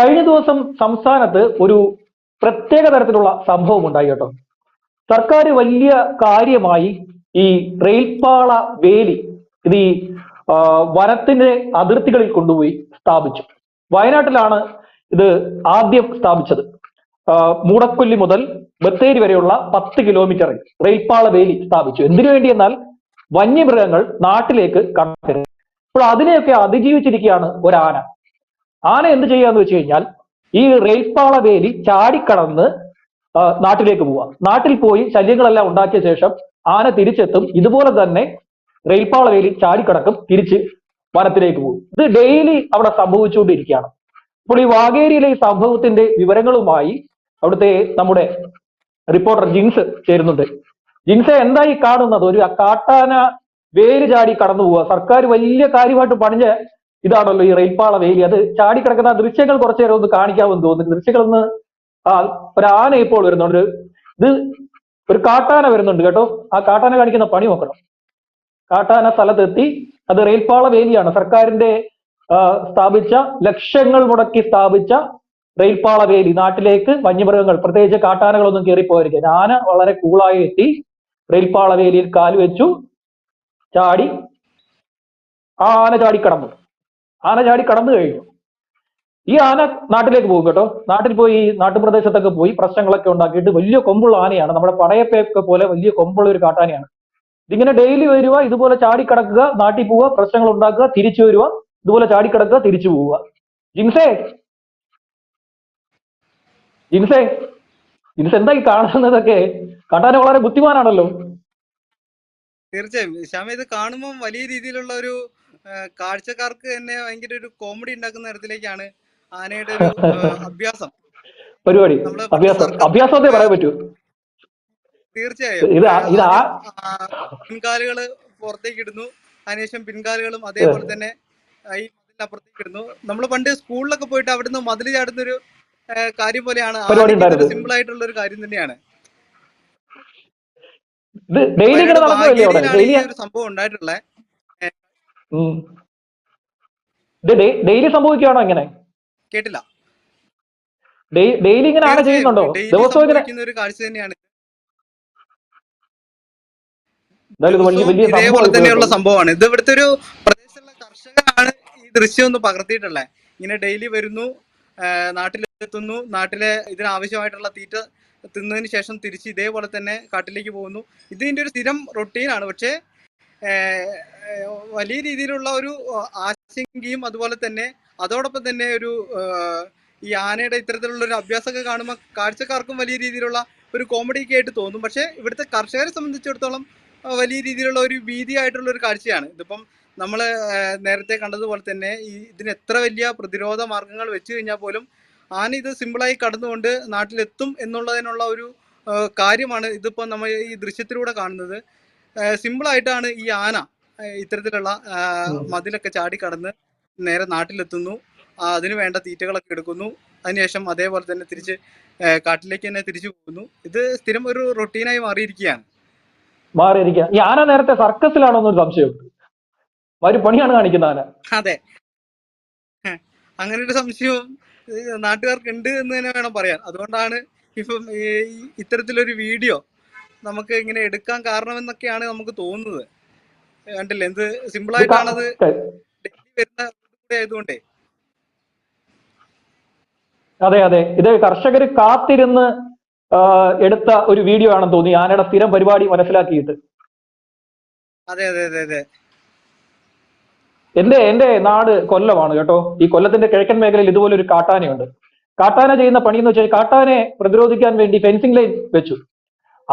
കഴിഞ്ഞ ദിവസം സംസ്ഥാനത്ത് ഒരു പ്രത്യേക തരത്തിലുള്ള സംഭവം ഉണ്ടായി കേട്ടോ. സർക്കാർ വലിയ കാര്യമായി ഈ റെയിൽപാള വേലി ഇത് ഈ വനത്തിന്റെ അതിർത്തികളിൽ കൊണ്ടുപോയി സ്ഥാപിച്ചു. വയനാട്ടിലാണ് ഇത് ആദ്യം സ്ഥാപിച്ചത്. മൂടക്കൊല്ലി മുതൽ ബത്തേരി വരെയുള്ള പത്ത് കിലോമീറ്ററിൽ റെയിൽപാള വേലി സ്ഥാപിച്ചു. എന്തിനു വേണ്ടി എന്നാൽ വന്യമൃഗങ്ങൾ നാട്ടിലേക്ക് കടക്കരുത് അപ്പോൾ അതിനെയൊക്കെ അതിജീവിച്ചിരിക്കുകയാണ് ഒരു ആന എന്ത് ചെയ്യാന്ന് വെച്ച് കഴിഞ്ഞാൽ ഈ റേപ്പാള വേലി ചാടിക്കടന്ന് നാട്ടിലേക്ക് പോവുക നാട്ടിൽ പോയി ശല്യങ്ങളെല്ലാം ഉണ്ടാക്കിയ ശേഷം ആന തിരിച്ചെത്തും. ഇതുപോലെ തന്നെ റെയിൽപാള വേലി ചാടിക്കടക്കും തിരിച്ച് വനത്തിലേക്ക് പോകും. ഇത് ഡെയിലി അവിടെ സംഭവിച്ചുകൊണ്ടിരിക്കുകയാണ്. അപ്പോൾ ഈ വാഗേരിയിലെ ഈ സംഭവത്തിന്റെ വിവരങ്ങളുമായി അവിടുത്തെ നമ്മുടെ റിപ്പോർട്ടർ ജിൻസ് ചേരുന്നുണ്ട്. ജിൻസെ എന്തായി കാണുന്നത്? ഒരു കാട്ടാന വേലി ചാടി കടന്നു പോവുക സർക്കാർ വലിയ കാര്യമായിട്ട് പണിഞ്ഞ ഇതാണല്ലോ ഈ റെയിൽപാള വേലി. അത് ചാടിക്കിടക്കുന്ന ദൃശ്യങ്ങൾ കുറച്ചു നേരം ഒന്ന് കാണിക്കാമെന്ന് തോന്നുന്നു. ദൃശ്യങ്ങൾ ഒന്ന് ആ ഒരു ആന ഇപ്പോൾ വരുന്നുണ്ട്. ഒരു- ഇത് ഒരു കാട്ടാന വരുന്നുണ്ട് കേട്ടോ. ആ കാട്ടാന കാണിക്കുന്ന പണി നോക്കണം. കാട്ടാന സ്ഥലത്തെത്തി. അത് റെയിൽപാള വേലിയാണ്. സർക്കാരിന്റെ സ്ഥാപിച്ച ലക്ഷങ്ങൾ മുടക്കി സ്ഥാപിച്ച റെയിൽപാള വേലി. നാട്ടിലേക്ക് വന്യമൃഗങ്ങൾ പ്രത്യേകിച്ച് കാട്ടാനകളൊന്നും കയറിപ്പോയിരിക്കും ആന വളരെ കൂളായി എത്തി. റെയിൽപാള വേലിയിൽ കാൽ വെച്ചു. ചാടി. ആ ആന ചാടി കടന്നു ആന ചാടി കടന്നു കഴിഞ്ഞു. ഈ ആന നാട്ടിലേക്ക് പോകും കേട്ടോ. നാട്ടിൽ പോയി ഈ നാട്ടുപ്രദേശത്തൊക്കെ പോയി പ്രശ്നങ്ങളൊക്കെ ഉണ്ടാക്കിയിട്ട് വലിയ കൊമ്പുള്ള ആനയാണ്. നമ്മുടെ പടയപ്പയൊക്കെ പോലെ വലിയ കൊമ്പുള്ള ഒരു കാട്ടാനയാണ്. ഇതിങ്ങനെ ഡെയിലി വരിക ഇതുപോലെ ചാടിക്കടക്കുക നാട്ടിൽ പോവുക പ്രശ്നങ്ങൾ ഉണ്ടാക്കുക തിരിച്ചു വരിക ഇതുപോലെ ചാടിക്കിടക്കുക തിരിച്ചു പോവുക. ജിൻസേ! ജിൻസേ! ജിൻസ് എന്താ ഈ കാണുന്നതൊക്കെ? കാട്ടാന വളരെ ബുദ്ധിമാനാണല്ലോ. തീർച്ചയായും. ശ്യാമ ഇത് കാണുമ്പോൾ വലിയ രീതിയിലുള്ള ഒരു കാഴ്ചക്കാർക്ക് തന്നെ ഭയങ്കര ഒരു കോമഡി ഉണ്ടാക്കുന്ന തരത്തിലേക്കാണ് ആനയുടെ ഒരു അഭ്യാസം. പരിപാടി. അഭ്യാസം. അഭ്യാസത്തെ പറയാൻ പറ്റൂ. തീർച്ചയായും. പിൻകാലുകൾ പുറത്തേക്ക് ഇടുന്നു അതിനുശേഷം പിൻകാലുകളും അതേപോലെ തന്നെ ഈ മതിലിനപ്പുറത്തേക്ക് ഇടുന്നു നമ്മൾ പണ്ട് സ്കൂളിലൊക്കെ പോയിട്ട് അവിടുന്ന് മതിൽ ചാടുന്ന ഒരു കാര്യം പോലെയാണ് സിമ്പിൾ ആയിട്ടുള്ള ഒരു കാര്യം തന്നെയാണ്. സംഭവം ഉണ്ടായിട്ടുള്ളത്. ഇത് ഡെയിലി സംഭവിക്കുകയാണോ ഇങ്ങനെ? കേട്ടില്ല. ഡെയിലി ഇങ്ങനെ ആണ് ചെയ്യുന്നുണ്ടോ? ദിവസവും ഇങ്ങനെ ഒരു കാഴ്ച തന്നെയാണ്. ഇതേപോലെ തന്നെയുള്ള സംഭവമാണ്. ഇത് ഇവിടുത്തെ ഒരു പ്രദേശത്തുള്ള കർഷകരാണ് ഈ ദൃശ്യം ഒന്ന് പകർത്തിയിട്ടുള്ളത് ഇങ്ങനെ ഡെയിലി വരുന്നു നാട്ടിലെത്തുന്നു നാട്ടിലെ ഇതിനാവശ്യമായിട്ടുള്ള തീറ്റ തിന്നതിന് ശേഷം തിരിച്ച് ഇതേപോലെ തന്നെ കാട്ടിലേക്ക് പോകുന്നു. ഇതിന്റെ ഒരു സ്ഥിരം റൊട്ടീനാണ്. പക്ഷേ വലിയ രീതിയിലുള്ള ഒരു ആശങ്കയും അതുപോലെ തന്നെ അതോടൊപ്പം തന്നെ ഒരു ഈ ആനയുടെ ഇത്തരത്തിലുള്ള ഒരു അഭ്യാസമൊക്കെ കാണുമ്പോൾ കാഴ്ചക്കാർക്കും വലിയ രീതിയിലുള്ള ഒരു കോമഡിയൊക്കെ ആയിട്ട് തോന്നും. പക്ഷേ ഇവിടുത്തെ കർഷകരെ സംബന്ധിച്ചിടത്തോളം വലിയ രീതിയിലുള്ള ഒരു ഭീതിയായിട്ടുള്ള ഒരു കാഴ്ചയാണ്. ഇതിപ്പം നമ്മൾ നേരത്തെ കണ്ടതുപോലെ തന്നെ ഈ ഇതിന് എത്ര വലിയ പ്രതിരോധ മാർഗങ്ങൾ വെച്ച് കഴിഞ്ഞാൽ പോലും ആന ഇത് സിമ്പിളായി കടന്നുകൊണ്ട് നാട്ടിലെത്തും എന്നുള്ളതിനുള്ള ഒരു കാര്യമാണ് ഇതിപ്പോൾ നമ്മൾ ഈ ദൃശ്യത്തിലൂടെ കാണുന്നത്. സിമ്പിളായിട്ടാണ് ഈ ആന ഇത്തരത്തിലുള്ള മതിലൊക്കെ ചാടിക്കടന്ന് നേരെ നാട്ടിലെത്തുന്നു. അതിന് വേണ്ട തീറ്റകളൊക്കെ എടുക്കുന്നു. അതിനുശേഷം അതേപോലെ തന്നെ തിരിച്ച് കാട്ടിലേക്ക് തന്നെ തിരിച്ചു പോകുന്നു. ഇത് സ്ഥിരം ഒരു റൊട്ടീനായി മാറിയിരിക്കുകയാണ്. മാറിയിരിക്കുക. ഈ ആന നേരത്തെ സർക്കസിലാണോ എന്നൊരു സംശയം. ഒരു പണിയാണ് കാണിക്കുന്ന ആന. അതെ. അങ്ങനെ ഒരു സംശയവും നാട്ടുകാർക്ക് ഉണ്ട് എന്ന് തന്നെ വേണം പറയാൻ. അതുകൊണ്ടാണ് ഇപ്പം ഇത്തരത്തിലൊരു വീഡിയോ നമുക്ക് ഇങ്ങനെ എടുക്കാൻ കാരണമെന്നൊക്കെയാണ് നമുക്ക് തോന്നുന്നത്. കണ്ടില്ലേ? എന്ത് സിമ്പിൾ ആയിട്ടാണത് ഡെയിലി വരുന്ന ആയതുകൊണ്ടേ. അതെ അതെ. ഇത് കർഷകർ കാത്തിരുന്ന് എടുത്ത ഒരു വീഡിയോ ആണെന്ന് തോന്നി. ആനയുടെ സ്ഥിരം പരിപാടി മനസ്സിലാക്കിയിട്ട്. അതെ അതെ അതെ അതെ. എന്റെ എന്റെ നാട് കൊല്ലമാണ് കേട്ടോ. ഈ കൊല്ലത്തിന്റെ കിഴക്കൻ മേഖലയിൽ ഇതുപോലെ ഒരു കാട്ടാനയുണ്ട്. കാട്ടാന ചെയ്യുന്ന പണി എന്ന് വെച്ചാൽ കാട്ടാനെ പ്രതിരോധിക്കാൻ വേണ്ടി ഫെൻസിംഗ് ലൈൻ വെച്ചു.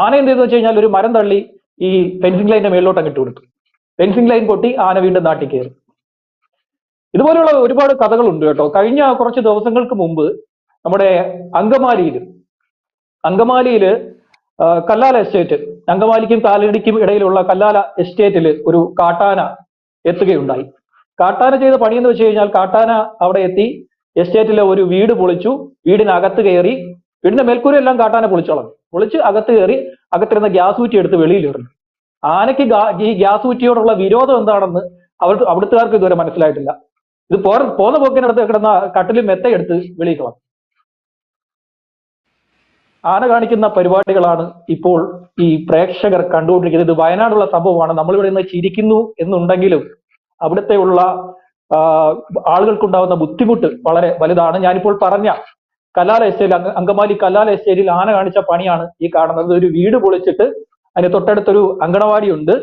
ആന എന്ത് ചെയ്തെന്ന് വെച്ച് കഴിഞ്ഞാൽ ഒരു മരം തള്ളി ഈ ഫെൻസിംഗ് ലൈനിന്റെ മേളിലോട്ട് അങ്ങ് ഇട്ട് കൊടുത്തു. ഫെൻസിംഗ് ലൈൻ പൊട്ടി ആന വീണ്ടും നാട്ടിൽ കയറി. ഇതുപോലെയുള്ള ഒരുപാട് കഥകളുണ്ട് കേട്ടോ. കഴിഞ്ഞ കുറച്ച് ദിവസങ്ങൾക്ക് മുമ്പ് നമ്മുടെ അങ്കമാലിയിൽ അങ്കമാലിയിൽ കല്ലാല എസ്റ്റേറ്റ് അങ്കമാലിക്കും കാലടിക്കും ഇടയിലുള്ള കല്ലാല എസ്റ്റേറ്റിൽ ഒരു കാട്ടാന എത്തുകയുണ്ടായി. കാട്ടാന ചെയ്ത പണി എന്ന് വെച്ച് കഴിഞ്ഞാൽ കാട്ടാന അവിടെ എത്തി എസ്റ്റേറ്റിലെ ഒരു വീട് പൊളിച്ചു വീടിനകത്ത് കയറി വീടിന്റെ മേൽക്കൂരെല്ലാം കാട്ടാന പൊളിച്ചോളഞ്ഞു പൊളിച്ച് അകത്ത് കയറി അകത്തിരുന്ന ഗ്യാസ് കുറ്റി എടുത്ത് വെളിയിൽ ആനയ്ക്ക് ഈ ഗ്യാസ് കുറ്റിയോടുള്ള വിരോധം എന്താണെന്ന് അവർ അവിടുത്തുകാർക്ക് ഇതുവരെ മനസ്സിലായിട്ടില്ല. ഇത് പോ പോന്ന പോക്കിനടുത്ത് കിടന്ന കട്ടിലും മെത്തയെടുത്ത് വെളിയിൽ കളഞ്ഞു. ആന കാണിക്കുന്ന പരിപാടികളാണ് ഇപ്പോൾ ഈ പ്രേക്ഷകർ കണ്ടുകൊണ്ടിരിക്കുന്നത്. ഇത് വയനാടുള്ള സംഭവമാണ്. നമ്മളിവിടെ നിന്ന് ചിരിക്കുന്നു എന്നുണ്ടെങ്കിലും അവിടുത്തെ ഉള്ള ആളുകൾക്കുണ്ടാവുന്ന ബുദ്ധിമുട്ട് വളരെ വലുതാണ്. ഞാനിപ്പോൾ പറഞ്ഞ കലാല എസ്റ്റേൽ അങ്കമാലി കലാല എസ്റ്റേറ്റിൽ ആന കാണിച്ച പണിയാണ് ഈ കാണുന്നത്. ഒരു വീട് പൊളിച്ചിട്ട് അതിന് തൊട്ടടുത്തൊരു അങ്കണവാടി ഉണ്ട്.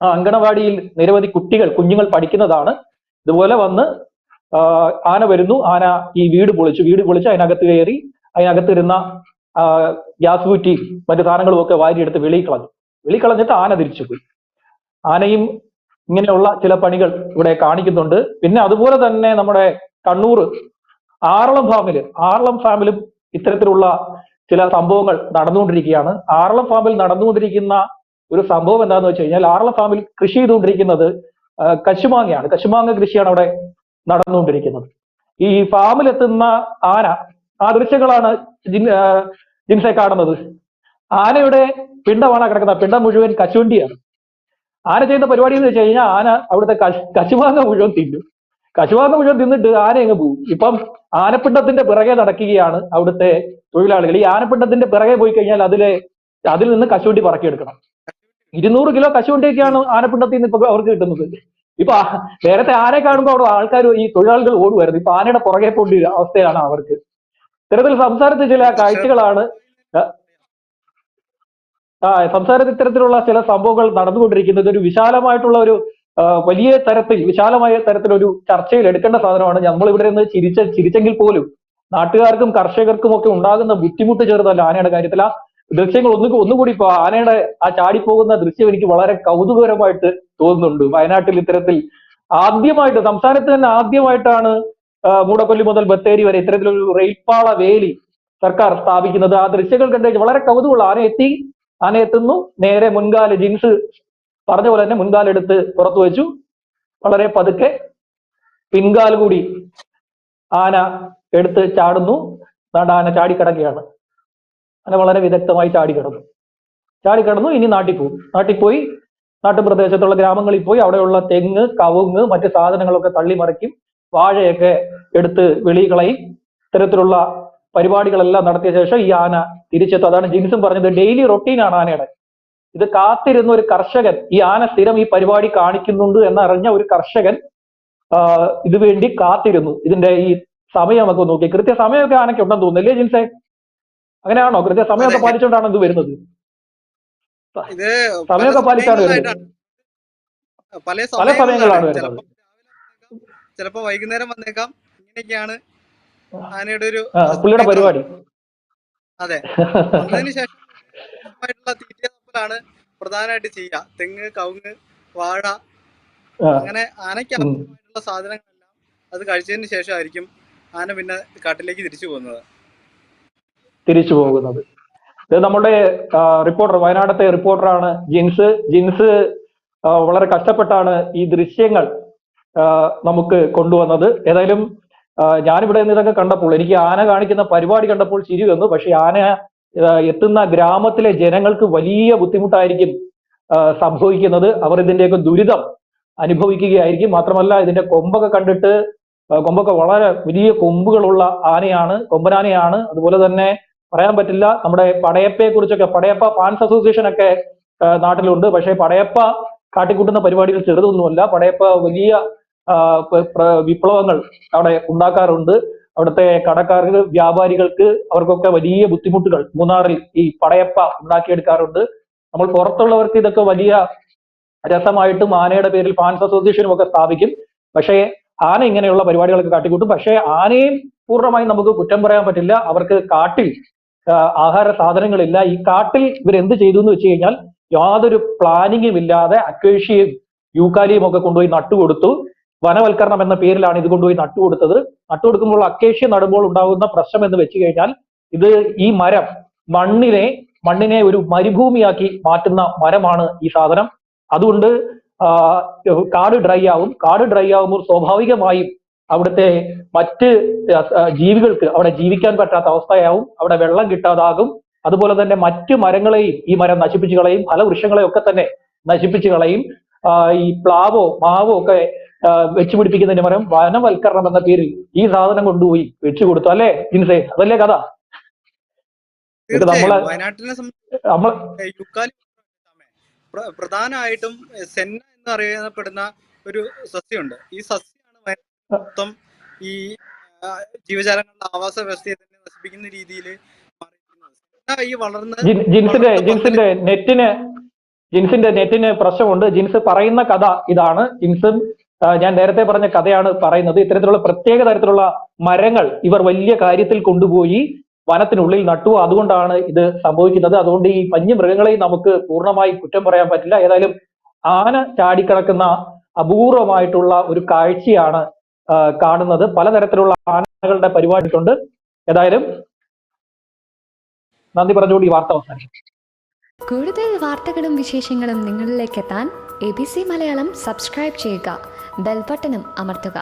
ആ അങ്കണവാടിയിൽ നിരവധി കുട്ടികൾ കുഞ്ഞുങ്ങൾ പഠിക്കുന്നതാണ്. ഇതുപോലെ വന്ന് ആന വരുന്നു. ആന ഈ വീട് പൊളിച്ചു. വീട് പൊളിച്ച് അതിനകത്ത് കയറി അതിനകത്ത് ഇരുന്ന ഗ്യാസ് കുറ്റി മറ്റു സാധനങ്ങളും ഒക്കെ വാരിയെടുത്ത് വെളിയിൽ കളഞ്ഞു വെളി കളഞ്ഞിട്ട് ആന തിരിച്ചുപോയി. ആനയും ഇങ്ങനെയുള്ള ചില പണികൾ ഇവിടെ കാണിക്കുന്നുണ്ട്. പിന്നെ അതുപോലെ തന്നെ നമ്മുടെ കണ്ണൂർ ആറളം ഫാമിൽ ആറളം ഫാമിലും ഇത്തരത്തിലുള്ള ചില സംഭവങ്ങൾ നടന്നുകൊണ്ടിരിക്കുകയാണ്. ആറളം ഫാമിൽ നടന്നുകൊണ്ടിരിക്കുന്ന ഒരു സംഭവം എന്താണെന്ന് വെച്ച് കഴിഞ്ഞാൽ ആറളം ഫാമിൽ കൃഷി ചെയ്തുകൊണ്ടിരിക്കുന്നത് കശുമാങ്ങയാണ്. കശുമാങ്ങ കൃഷിയാണ് അവിടെ നടന്നുകൊണ്ടിരിക്കുന്നത്. ഈ ഫാമിലെത്തുന്ന ആന ആ ദൃശ്യങ്ങളാണ് ജിൻ ജിൻസെ കാണുന്നത്. ആനയുടെ പിണ്ടമാണ് കിടക്കുന്നത്. പിണ്ടം മുഴുവൻ കശുവണ്ടിയാണ്. ആന ചെയ്യുന്ന പരിപാടി എന്ന് വെച്ച് കഴിഞ്ഞാൽ ആന അവിടുത്തെ കശ്- കശുമാങ്ങ മുഴുവൻ തിന്നും. കശുമാങ്ങ മുഴുവൻ തിന്നിട്ട് ആന അങ്ങ് പോകും ഇപ്പം ആനപ്പിണ്ടത്തിന്റെ പിറകെ നടക്കുകയാണ് അവിടുത്തെ തൊഴിലാളികൾ. ഈ ആനപ്പിണ്ടത്തിന്റെ പിറകെ പോയി കഴിഞ്ഞാൽ അതിലെ അതിൽ നിന്ന് കശുവണ്ടി പറക്കിയെടുക്കണം. ഇരുന്നൂറ് കിലോ കശുവണ്ടിയൊക്കെയാണ് ആനപ്പിണ്ടത്തിൽ നിന്ന് ഇപ്പൊ അവർക്ക് കിട്ടുന്നത്. ഇപ്പൊ നേരത്തെ ആനയെ കാണുമ്പോൾ അവിടെ ആൾക്കാർ ഈ തൊഴിലാളികൾ ഓടുമായിരുന്നു. ഇപ്പൊ ആനയുടെ പുറകെ പോണ്ടി അവസ്ഥയാണ് അവർക്ക്. ഇത്തരത്തിൽ സംസാരത്തിൽ ചില കാഴ്ചകളാണ് ആ സംസാരത്തിൽ ഇത്തരത്തിലുള്ള ചില സംഭവങ്ങൾ നടന്നുകൊണ്ടിരിക്കുന്നത്. ഒരു വിശാലമായിട്ടുള്ള ഒരു വലിയ തരത്തിൽ വിശാലമായ തരത്തിലൊരു ചർച്ചയിൽ എടുക്കേണ്ട സാധനമാണ് നമ്മൾ ഇവിടെ നിന്ന് ചിരിച്ച ചിരിച്ചെങ്കിൽ പോലും നാട്ടുകാർക്കും കർഷകർക്കും ഒക്കെ ഉണ്ടാകുന്ന ബുദ്ധിമുട്ട് ചെറുതല്ല ആനയുടെ കാര്യത്തിൽ. ആ ദൃശ്യങ്ങൾ ഒന്നു ഒന്നുകൂടി ഇപ്പൊ ആനയുടെ ആ ചാടിപ്പോകുന്ന ദൃശ്യം എനിക്ക് വളരെ കൗതുകകരമായിട്ട് തോന്നുന്നുണ്ട്. വയനാട്ടിൽ ഇത്തരത്തിൽ ആദ്യമായിട്ട് സംസ്ഥാനത്ത് തന്നെ ആദ്യമായിട്ടാണ് മൂടക്കൊല്ലി മുതൽ ബത്തേരി വരെ ഇത്തരത്തിലൊരു റെയിൽപാള വേലി സർക്കാർ സ്ഥാപിക്കുന്നത്. ആ ദൃശ്യങ്ങൾ കണ്ടു വളരെ കൗതുകമുള്ള ആന എത്തി ആന എത്തുന്നു നേരെ മുൻകാല ജിൻസ് പറഞ്ഞ പോലെ തന്നെ മുൻകാലെടുത്ത് പുറത്തു വെച്ചു. വളരെ പതുക്കെ പിൻകാൽ കൂടി ആന എടുത്ത് ചാടുന്നു. നാട് ആന ചാടിക്കിടക്കുകയാണ്. ആന വളരെ വിദഗ്ധമായി ചാടിക്കിടന്നു. ചാടിക്കിടന്നു ഇനി നാട്ടിൽ പോകും. നാട്ടിൽ പോയി നാട്ടുപ്രദേശത്തുള്ള ഗ്രാമങ്ങളിൽ പോയി അവിടെയുള്ള തെങ്ങ് കവുങ്ങ് മറ്റ് സാധനങ്ങളൊക്കെ തള്ളിമറിക്കും. വാഴയൊക്കെ എടുത്ത് വെളികളയും കളയും ഇത്തരത്തിലുള്ള പരിപാടികളെല്ലാം നടത്തിയ ശേഷം ഈ ആന തിരിച്ചെത്തും. അതാണ് ജിൻസും പറഞ്ഞത് ഡെയിലി റൊട്ടീനാണ് ആനയുടെ. ഇത് കാത്തിരുന്ന ഒരു കർഷകൻ ഈ ആന സ്ഥിരം ഈ പരിപാടി കാണിക്കുന്നുണ്ട് എന്നറിഞ്ഞ ഒരു കർഷകൻ ഇത് വേണ്ടി കാത്തിരുന്നു. ഇതിന്റെ ഈ സമയമൊക്കെ നോക്കി. കൃത്യ സമയമൊക്കെ ആനയ്ക്ക് ഉണ്ടെന്ന് തോന്നുന്നു അല്ലേ ജിൻസെ? അങ്ങനെയാണോ? കൃത്യ സമയമൊക്കെ. പാലിച്ചുകൊണ്ടാണ് ഇത് വരുന്നത്. സമയമൊക്കെ പാലിച്ചാണ് വരുന്നത്. പല സമയങ്ങളാണ് സമയങ്ങളിലാണ്. വരുന്നത്. ചിലപ്പോ വൈകുന്നേരം വന്നേക്കാം. ഇങ്ങനെയൊക്കെയാണ് ആനയുടെ ഒരു പുള്ളിയുടെ പരിപാടി. അതെ. അതിനുശേഷം തീറ്റ തപ്പലാണ് പ്രധാനമായിട്ട് ചെയ്യുക. തെങ്ങ് കവുങ്ങ് വാഴ അങ്ങനെ ആനയ്ക്ക്. ആവശ്യമായിട്ടുള്ള സാധനങ്ങളെല്ലാം അത് കഴിച്ചതിന് ശേഷമായിരിക്കും ആന പിന്നെ കാട്ടിലേക്ക് തിരിച്ചു പോകുന്നത്. തിരിച്ചു പോകുന്നത്. ഇത് നമ്മുടെ റിപ്പോർട്ടർ വയനാടത്തെ റിപ്പോർട്ടറാണ് ജിൻസ്. ജിൻസ് വളരെ കഷ്ടപ്പെട്ടാണ് ഈ ദൃശ്യങ്ങൾ നമുക്ക് കൊണ്ടുവന്നത്. ഏതായാലും ഞാനിവിടെ നിന്ന് ഇതൊക്കെ കണ്ടപ്പോൾ എനിക്ക് ആന കാണിക്കുന്ന പരിപാടി കണ്ടപ്പോൾ ചിരി വന്നു. പക്ഷെ ആന എത്തുന്ന ഗ്രാമത്തിലെ ജനങ്ങൾക്ക് വലിയ ബുദ്ധിമുട്ടായിരിക്കും സംഭവിക്കുന്നത്. അവർ ഇതിന്റെയൊക്കെ ദുരിതം അനുഭവിക്കുകയായിരിക്കും. മാത്രമല്ല ഇതിന്റെ കൊമ്പൊക്കെ കണ്ടിട്ട് കൊമ്പൊക്കെ വളരെ വലിയ കൊമ്പുകളുള്ള ആനയാണ് കൊമ്പനാനയാണ്. അതുപോലെ തന്നെ പറയാൻ പറ്റില്ല നമ്മുടെ പടയപ്പയെ കുറിച്ചൊക്കെ പടയപ്പ ഫാൻസ് അസോസിയേഷൻ ഒക്കെ നാട്ടിലുണ്ട്. പക്ഷേ പടയപ്പ കാട്ടിക്കൂട്ടുന്ന പരിപാടികൾ ചെറുതൊന്നുമല്ല. പടയപ്പ വലിയ വിപ്ലവങ്ങൾ അവിടെ ഉണ്ടാക്കാറുണ്ട്. അവിടുത്തെ കടക്കാർക്ക് വ്യാപാരികൾക്ക് അവർക്കൊക്കെ വലിയ ബുദ്ധിമുട്ടുകൾ. മൂന്നാറിൽ ഈ പടയപ്പ ഉണ്ടാക്കിയെടുക്കാറുണ്ട്. നമ്മൾ പുറത്തുള്ളവർക്ക് ഇതൊക്കെ വലിയ രസമായിട്ടും ആനയുടെ പേരിൽ ഫാൻസ് അസോസിയേഷനും ഒക്കെ സ്ഥാപിക്കും. പക്ഷേ ആന ഇങ്ങനെയുള്ള പരിപാടികളൊക്കെ കാട്ടിക്കൂട്ടും. പക്ഷേ ആനയും പൂർണമായും നമുക്ക് കുറ്റം പറയാൻ പറ്റില്ല. അവർക്ക് കാട്ടിൽ ആഹാര സാധനങ്ങളില്ല. ഈ കാട്ടിൽ ഇവർ എന്ത് ചെയ്തു എന്ന് വെച്ച് കഴിഞ്ഞാൽ യാതൊരു പ്ലാനിങ്ങും ഇല്ലാതെ അക്വേഷ്യയും യൂക്കാലിയും ഒക്കെ കൊണ്ടുപോയി നട്ടുകൊടുത്തു. വനവൽക്കരണം എന്ന പേരിലാണ് ഇത് കൊണ്ടുപോയി നട്ടുകൊടുത്തത്. നട്ടുകൊടുക്കുമ്പോൾ അക്കേഷ്യ നടുമ്പോൾ ഉണ്ടാകുന്ന പ്രശ്നം എന്ന് വെച്ച് കഴിഞ്ഞാൽ ഇത് ഈ മരം മണ്ണിനെ മണ്ണിനെ ഒരു മരുഭൂമിയാക്കി മാറ്റുന്ന മരമാണ് ഈ സാധനം. അതുകൊണ്ട് കാട് ഡ്രൈ ആവും. കാട് ഡ്രൈ ആവുമ്പോൾ സ്വാഭാവികമായും അവിടുത്തെ മറ്റ് ജീവികൾക്ക് അവിടെ ജീവിക്കാൻ പറ്റാത്ത അവസ്ഥയാവും. അവിടെ വെള്ളം കിട്ടാതാകും. അതുപോലെ തന്നെ മറ്റ് മരങ്ങളെയും ഈ മരം നശിപ്പിച്ചു കളയും. ഫലവൃക്ഷങ്ങളെയും ഒക്കെ തന്നെ നശിപ്പിച്ചു കളയും. ഈ പ്ലാവോ മാവോ ഒക്കെ വെച്ച് പിടിപ്പിക്കുന്നതിന് പകരം വനവൽക്കരണം എന്ന പേരിൽ ഈ സാധനം കൊണ്ടുപോയി വെച്ചു കൊടുത്തു. അല്ലേ ഇൻസേ അതല്ലേ കഥ? നമ്മളെ പ്രധാനമായിട്ടും സെന്ന എന്ന് അറിയപ്പെടുന്ന ഒരു സസ്യമുണ്ട്. ഈ സസ്യമാണ് മൊത്തം ഈ ജീവജാലങ്ങളുടെ ആവാസ വ്യവസ്ഥയെ തന്നെ നശിപ്പിക്കുന്ന രീതിയിൽ ഈ വളർന്ന് ജിൻസിന്റെ ജിൻസിന്റെ നെറ്റിന് ജിൻസിന്റെ നെറ്റിന് പ്രശ്നമുണ്ട്. ജിൻസ് പറയുന്ന കഥ ഇതാണ്. ജിൻസും ഞാൻ നേരത്തെ പറഞ്ഞ കഥയാണ് പറയുന്നത്. ഇത്തരത്തിലുള്ള പ്രത്യേക തരത്തിലുള്ള മരങ്ങൾ ഇവർ വലിയ കാര്യത്തിൽ കൊണ്ടുപോയി വനത്തിനുള്ളിൽ നട്ടു. അതുകൊണ്ടാണ് ഇത് സംഭവിക്കുന്നത്. അതുകൊണ്ട് ഈ വന്യമൃഗങ്ങളെയും നമുക്ക് പൂർണമായി കുറ്റം പറയാൻ പറ്റില്ല. ഏതായാലും ആന ചാടിക്കിടക്കുന്ന അപൂർവമായിട്ടുള്ള ഒരു കാഴ്ചയാണ് കാണുന്നത്. പലതരത്തിലുള്ള ആനകളുടെ പരിപാടിയിട്ടുണ്ട് ഏതായാലും നന്ദി പറഞ്ഞുകൊണ്ട് ഈ വാർത്ത അവസാനിക്കും. കൂടുതൽ വാർത്തകളും വിശേഷങ്ങളും നിങ്ങളിലേക്ക് എത്താൻ A B C Malayalam subscribe ചെയ്യുക. ബെൽബട്ടനും അമർത്തുക